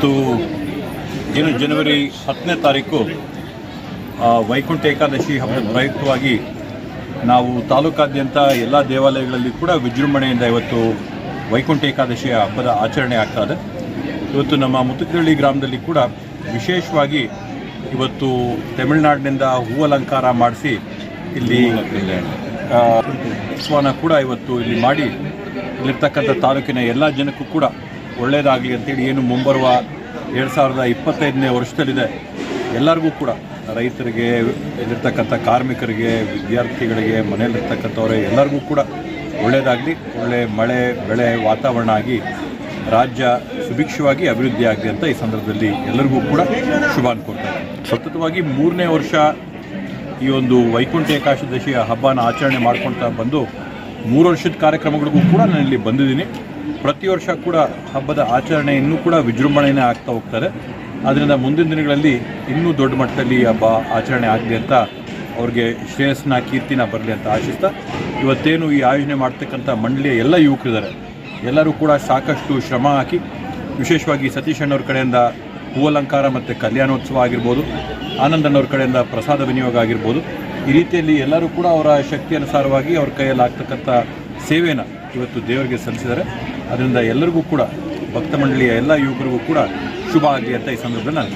ಇವತ್ತು ಏನು ಜನವರಿ ಹತ್ತನೇ ತಾರೀಕು ವೈಕುಂಠ ಏಕಾದಶಿ ಹಬ್ಬದ ಪ್ರಯುಕ್ತವಾಗಿ ನಾವು ತಾಲೂಕಾದ್ಯಂತ ಎಲ್ಲ ದೇವಾಲಯಗಳಲ್ಲಿ ಕೂಡ ವಿಜೃಂಭಣೆಯಿಂದ ಇವತ್ತು ವೈಕುಂಠ ಏಕಾದಶಿಯ ಹಬ್ಬದ ಆಚರಣೆ ಆಗ್ತಾ ಇದೆ. ಇವತ್ತು ನಮ್ಮ ಮುತ್ತುಕರಳ್ಳಿ ಗ್ರಾಮದಲ್ಲಿ ಕೂಡ ವಿಶೇಷವಾಗಿ ಇವತ್ತು ತಮಿಳುನಾಡಿನಿಂದ ಹೂ ಅಲಂಕಾರ ಮಾಡಿಸಿ ಇಲ್ಲಿ ಉತ್ಸವನ ಕೂಡ ಇವತ್ತು ಇಲ್ಲಿ ಮಾಡಿ ಇಲ್ಲಿರ್ತಕ್ಕಂಥ ತಾಲೂಕಿನ ಎಲ್ಲ ಜನಕ್ಕೂ ಕೂಡ ಒಳ್ಳೆಯದಾಗಲಿ ಅಂತೇಳಿ ಏನು ಮುಂಬರುವ ಎರಡು ಸಾವಿರದ ಇಪ್ಪತ್ತೈದನೇ ವರ್ಷದಲ್ಲಿದೆ. ಎಲ್ಲರಿಗೂ ಕೂಡ ರೈತರಿಗೆ ಇಲ್ಲಿರ್ತಕ್ಕಂಥ ಕಾರ್ಮಿಕರಿಗೆ, ವಿದ್ಯಾರ್ಥಿಗಳಿಗೆ, ಮನೆಯಲ್ಲಿರ್ತಕ್ಕಂಥವ್ರೆ, ಎಲ್ಲರಿಗೂ ಕೂಡ ಒಳ್ಳೆಯದಾಗಲಿ ಒಳ್ಳೆ ಮಳೆ, ಬೆಳೆ ವಾತಾವರಣ ಆಗಿ ರಾಜ್ಯ ಸುಭಿಕ್ಷವಾಗಿ ಅಭಿವೃದ್ಧಿ ಆಗಲಿ ಅಂತ ಈ ಸಂದರ್ಭದಲ್ಲಿ ಎಲ್ಲರಿಗೂ ಕೂಡ ಶುಭ ಅನ್ಕೊಳ್ತಾರೆ ಸತತವಾಗಿ ಮೂರನೇ ವರ್ಷ ಈ ಒಂದು ವೈಕುಂಠ ಏಕಾದಶಿಯ ಹಬ್ಬನ ಆಚರಣೆ ಮಾಡ್ಕೊಳ್ತಾ ಬಂದು ಮೂರು ವರ್ಷದ ಕಾರ್ಯಕ್ರಮಗಳಿಗೂ ಕೂಡ ನಾನು ಇಲ್ಲಿ ಬಂದಿದ್ದೀನಿ. ಪ್ರತಿ ವರ್ಷ ಕೂಡ ಹಬ್ಬದ ಆಚರಣೆ ಇನ್ನೂ ಕೂಡ ವಿಜೃಂಭಣೆಯೇ ಆಗ್ತಾ ಹೋಗ್ತಾರೆ. ಆದ್ದರಿಂದ ಮುಂದಿನ ದಿನಗಳಲ್ಲಿ ಇನ್ನೂ ದೊಡ್ಡ ಮಟ್ಟದಲ್ಲಿ ಹಬ್ಬ ಆಚರಣೆ ಆಗಲಿ ಅಂತ ಅವ್ರಿಗೆ ಶ್ರೇಯಸ್ನ ಕೀರ್ತಿನ ಬರಲಿ ಅಂತ ಆಶಿಸ್ತಾ, ಇವತ್ತೇನು ಈ ಆಯೋಜನೆ ಮಾಡ್ತಕ್ಕಂಥ ಮಂಡಳಿಯ ಎಲ್ಲ ಯುವಕರಿದ್ದಾರೆ, ಎಲ್ಲರೂ ಕೂಡ ಸಾಕಷ್ಟು ಶ್ರಮ ಹಾಕಿ, ವಿಶೇಷವಾಗಿ ಸತೀಶ್ ಅಣ್ಣವ್ರ ಕಡೆಯಿಂದ ಹೂವಲಂಕಾರ ಮತ್ತು ಕಲ್ಯಾಣೋತ್ಸವ ಆಗಿರ್ಬೋದು ಆನಂದಣ್ಣವ್ರ ಕಡೆಯಿಂದ ಪ್ರಸಾದ ವಿನಿಯೋಗ ಆಗಿರ್ಬೋದು, ಈ ರೀತಿಯಲ್ಲಿ ಎಲ್ಲರೂ ಕೂಡ ಅವರ ಶಕ್ತಿ ಅನುಸಾರವಾಗಿ ಅವ್ರ ಕೈಯಲ್ಲಿ ಆಗ್ತಕ್ಕಂಥ ಸೇವೆನ ಇವತ್ತು ದೇವರಿಗೆ ಸಲ್ಲಿಸಿದ್ದಾರೆ. ಅದರಿಂದ ಎಲ್ಲರಿಗೂ ಕೂಡ ಭಕ್ತ ಮಂಡಳಿಯ ಎಲ್ಲ ಯುವಕರಿಗೂ ಕೂಡ ಶುಭ ಆಗಲಿ ಅಂತ ಈ ಸಂದರ್ಭದಲ್ಲಿ ನಾನು